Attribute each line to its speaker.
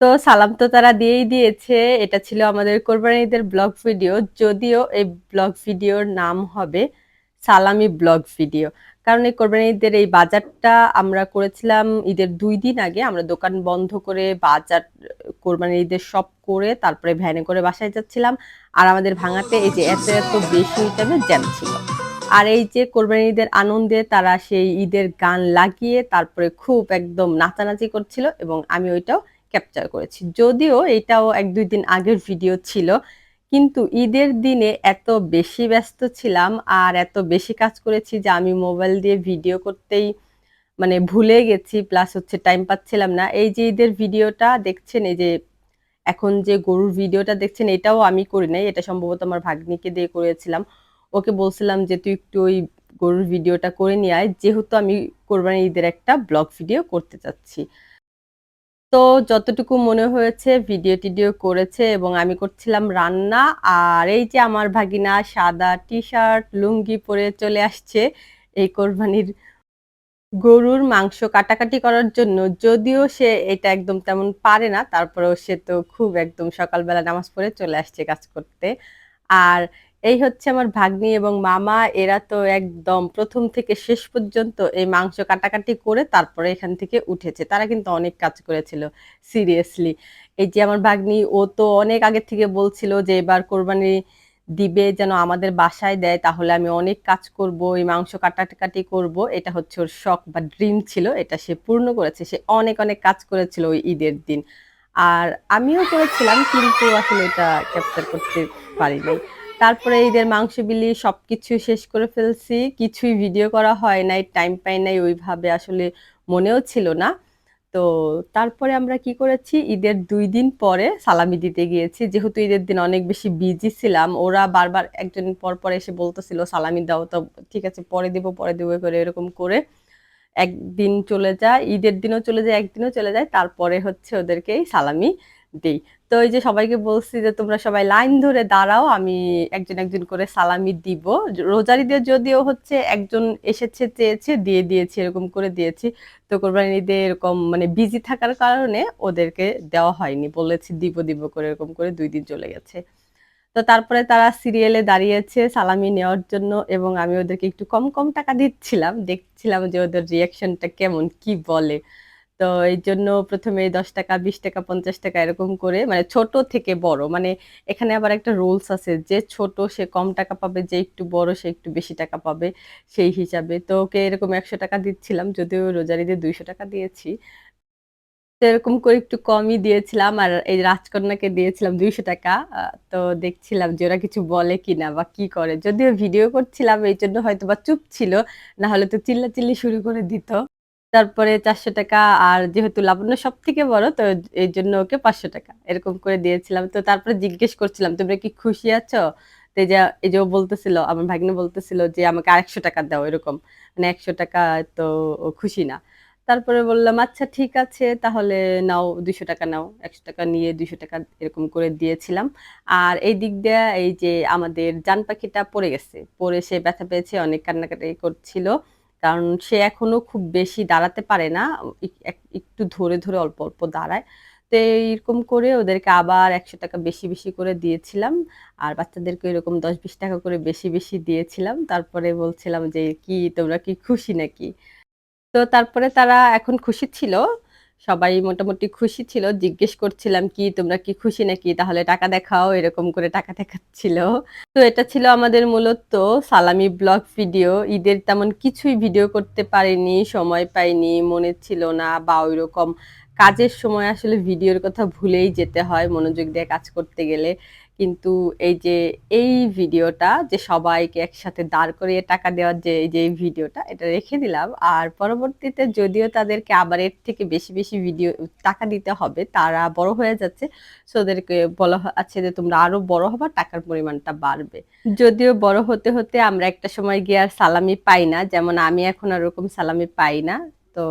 Speaker 1: তো সালাম তো তারা দিয়েই দিয়েছে। এটা ছিল আমাদের কোরবানি ঈদের ব্লগ ভিডিও। যদিও এই ব্লগ ভিডিওর নাম হবে সালামি ব্লগ ভিডিও। কারণ এই কোরবানি ঈদের এই বাজারটা আমরা করেছিলাম ঈদের দুই দিন আগে। আমরা দোকান বন্ধ করে বাজার, কোরবানি ঈদের সব করে তারপরে ভ্যানে করে বাসায় যাচ্ছিলাম। আর আমাদের ভাঙাতে এই যে এত এত বেশি টাইমে জ্যাম ছিল। আর এই যে কোরবানি ঈদের আনন্দে তারা সেই ঈদের গান লাগিয়ে তারপরে খুব একদম নাচানাচি করছিল এবং আমি ওইটাও ক্যাপচার করেছি। যদিও এটাও এক দুই দিন আগের ভিডিও ছিল, কিন্তু ঈদের দিনে এত বেশি ব্যস্ত ছিলাম আর এত বেশি কাজ করেছি যে আমি মোবাইল দিয়ে ভিডিও করতেই মানে ভুলে গেছি প্লাস হচ্ছে টাইম পাচ্ছিলাম না। এই যে ঈদের ভিডিওটা দেখছেন, এই যে এখন যে গরুর ভিডিওটা দেখছেন, এটাও আমি করি নাই। এটা সম্ভবত আমার ভাগ্নিকে দিয়ে করেছিলাম। ওকে বলছিলাম যে, তুই একটু ওই গরুর ভিডিওটা করে নিয়ে আয়। যেহেতু আমি কোরবানি ঈদের একটা ব্লগ ভিডিও করতে চাচ্ছি। তো যতটুকু মনে হয়েছে ভিডিও টিডিও করেছে এবং আমি করছিলাম রান্না, আর এই যে আমার ভাগিনা সাদা টি শার্ট লুঙ্গি পরে চলে আসছে এই কোরবানির গরুর মাংস কাটাকাটি করার জন্য। যদিও সে এটা একদম তেমন পারে না, তারপরেও সে তো খুব একদম সকালবেলা নামাজ পড়ে চলে আসছে কাজ করতে। আর এই হচ্ছে আমার ভাগ্নি এবং মামা, এরা তো একদম প্রথম থেকে শেষ পর্যন্ত এই মাংস কাটাকাটি করে তারপরে এখান থেকে উঠেছে। তারা কিন্তু অনেক কাজ করেছিল সিরিয়াসলি এই যে আমার ভাগ্নি, ও তো অনেক আগে থেকে বলছিল যে এবার কোরবানি দিবে, যেন আমাদের বাসায় দেয়, তাহলে আমি অনেক কাজ করব, এই মাংস কাটাকাটি করব। এটা হচ্ছে ওর শখ বা ড্রিম ছিল, এটা সে পূর্ণ করেছে। সে অনেক অনেক কাজ করেছিল ওই ঈদের দিন। আর আমিও করেছিলাম, কিন্তু আসলে এটা ক্যাপচার করতে পারিনি। তারপরে ঈদের মাংস, বিলি সব সবকিছু শেষ করে ফেলছি। কিছুই ভিডিও করা হয় নাই টাইম পাই নাই ওইভাবে আসলে মনেও ছিল না। তো তারপরে আমরা কি করেছি? ঈদের দুই দিন পরে সালামি দিতে গিয়েছি। যেহেতু ঈদের দিন অনেক বেশি বিজি ছিলাম, ওরা বারবার একজন পর পর এসে বলতেছিল, সালামি দাও তো, ঠিক আছে, পরে দিব পরে দিব করে, এরকম করে। একদিন চলে যায়, ঈদের দিনও চলে যায়, একদিনও চলে যায়, তারপরে হচ্ছে ওদেরকেই সালামি দিই। তো এই যে সবাইকে বলছি যে, তোমরা সবাই লাইন ধরে দাঁড়াও, আমি একজন একজন করে সালামি দিব। রোজারিদের যদিও হচ্ছে একজন এসেছে, চেয়েছে, দিয়ে দিয়েছি, এরকম করে দিয়েছি। তো কোরবানি ঈদে এরকম মানে বিজি থাকার কারণে ওদেরকে দেওয়া হয়নি। বলেছি দিব দিব করে, এরকম করে দুই দিন চলে গেছে। তো তারপরে তারা সিরিয়ালে দাঁড়িয়েছে সালামি নেওয়ার জন্য এবং আমি ওদেরকে একটু কম কম টাকা দিচ্ছিলাম। দেখছিলাম যে ওদের রিয়াকশনটা কেমন, কি বলে। তো এই জন্য প্রথমে দশ টাকা, বিশ টাকা, পঞ্চাশ টাকা এরকম করে মানে ছোট থেকে বড় মানে এখানে আবার একটা রুলস আছে যে ছোট সে কম টাকা পাবে, যে একটু বড় সে একটু বেশি টাকা পাবে, সেই হিসাবে। তো ওকে এরকম একশো টাকা দিচ্ছিলাম, যদিও রোজারিতে দুইশো টাকা দিয়েছি। এরকম করে একটু কমই দিয়েছিলাম আর এই রাজকন্যাকে দিয়েছিলাম দুইশো টাকা। তো দেখছিলাম যে ওরা কিছু বলে কিনা বা কি করে। যদিও ভিডিও করছিলাম, এই জন্য হয়তো বা চুপ ছিল, না হলে তো চিল্লা চিল্লি শুরু করে দিত। তারপরে চারশো টাকা আর যেহেতু লাবণ্য সব থেকে বড়, তো এই জন্য ওকে পাঁচশো টাকা এরকম করে দিয়েছিলাম। তো তারপরে জিজ্ঞেস করছিলাম, তোমরা কি খুশি আছো? তো এই যে এই যে ও বলতেছিল, আমার ভাগ্নে বলতেছিল যে, আমাকে আরেকশো টাকা দাও এরকম। মানে একশো টাকা তো খুশি না। তারপরে বললাম আচ্ছা ঠিক আছে, তাহলে নাও, দুইশো টাকা নাও। একশো টাকা নিয়ে দুইশো টাকা এরকম করে দিয়েছিলাম। আর এই দিক দিয়ে এই যে আমাদের জান পাখিটা পড়ে গেছে, পড়ে সে ব্যথা পেয়েছে, অনেক কান্নাকাটি করছিল। কারণ সে এখনও খুব বেশি দাঁড়াতে পারে না একটু ধরে ধরে অল্প অল্প দাঁড়ায়। তো এইরকম করে ওদেরকে আবার একশো টাকা বেশি বেশি করে দিয়েছিলাম। আর বাচ্চাদেরকে এরকম দশ বিশ টাকা করে বেশি বেশি দিয়েছিলাম। তারপরে বলছিলাম যে, কি, তোমরা কি খুশি নাকি? তো তারপরে তারা এখন খুশি ছিল। সবাই মোটামুটি খুশি ছিল, জিজ্ঞেস করছিলাম, কি, তোমরা কি খুশি নাকি? তাহলে টাকা দেখাও। এরকম করে টাকা দেখাচ্ছিল। তো এটা ছিল আমাদের মূলত সালামি ব্লগ ভিডিও। ঈদের তেমন কিছুই ভিডিও করতে পারিনি, সময় পাইনি, মনে ছিল না বা ওই রকম কাজের সময় আসলে ভিডিওর কথা ভুলেই যেতে হয়, মনোযোগ দিয়ে কাজ করতে গেলে। কিন্তু এই যে, এই ভিডিওটা যে সবাইকে একসাথে দাঁড় করিয়ে টাকা দেওয়ার যে, এই যে ভিডিওটা, এটা রেখে দিলাম। আর পরবর্তীতে যদিও তাদেরকে আবার এর থেকে বেশি বেশি ভিডিও টাকা দিতে হবে, তারা বড় হয়ে যাচ্ছে। সো ওদেরকে বলা আছে যে, তোমরা আরও বড় হবার টাকার পরিমাণটা বাড়বে। যদিও বড় হতে হতে আমরা একটা সময় গিয়ে আর সালামি পাই না। যেমন আমি এখন আর ওরকম সালামি পাই না। তো